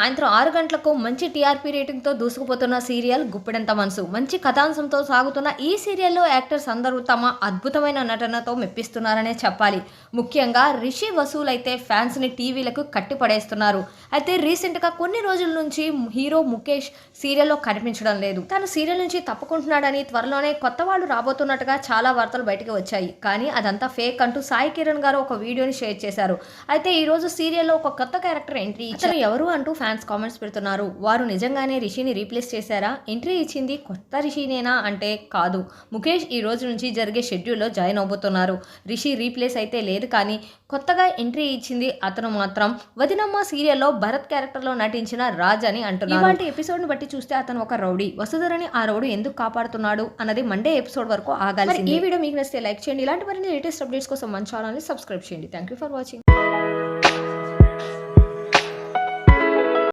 సాయంత్రం ఆరు గంటలకు మంచి టీఆర్పీ రేటింగ్తో దూసుకుపోతున్న సీరియల్ గుప్పెడంత మనసు. మంచి కథాంశంతో సాగుతున్న ఈ సీరియల్లో యాక్టర్స్ అందరూ తమ అద్భుతమైన నటనతో మెప్పిస్తున్నారనే చెప్పాలి. ముఖ్యంగా రిషి వసూల్ అయితే ఫ్యాన్స్ని టీవీలకు కట్టిపడేస్తున్నారు. అయితే రీసెంట్గా కొన్ని రోజుల నుంచి హీరో ముఖేష్ సీరియల్లో కనిపించడం లేదు. తను సీరియల్ నుంచి తప్పుకుంటున్నాడని త్వరలోనే కొత్త వాళ్ళు రాబోతున్నట్టుగా చాలా వార్తలు బయటకు వచ్చాయి. కానీ అదంతా ఫేక్ అంటూ సాయి కిరణ్ గారు ఒక వీడియోని షేర్ చేశారు. అయితే ఈరోజు సీరియల్లో ఒక కొత్త క్యారెక్టర్ ఎంట్రీ ఇచ్చారు. ఎవరు అంటూ ఫ్యాన్ ఫ్యాన్స్ కామెంట్స్ పెడుతున్నారు. వారు నిజంగానే రిషిని రీప్లేస్ చేశారా? ఎంట్రీ ఇచ్చింది కొత్త రిషినేనా అంటే కాదు. ముఖేష్ ఈ రోజు నుంచి జరిగే షెడ్యూల్లో జాయిన్ అవబోతున్నారు. రిషి రీప్లేస్ అయితే లేదు కానీ కొత్తగా ఎంట్రీ ఇచ్చింది అతను మాత్రం. వదినమ్మ సీరియల్లో భరత్ క్యారెక్టర్లో నటించిన రాజ్ అని అంటున్నారు. ఇవాళ ఎపిసోడ్ని బట్టి చూస్తే అతను ఒక రౌడీ. వసుధరని ఆ రౌడీ ఎందుకు కాపాడుతున్నాడు అన్నది మండే ఎపిసోడ్ వరకు ఆగాలి ఈ వీడియో మీకు నచ్చితే లైక్ చేయండి. ఇలాంటి మరిన్ని లేటెస్ట్ అప్డేట్స్ కోసం మన ఛానల్ని సబ్స్క్రైబ్ చేయండి. Thank you for watching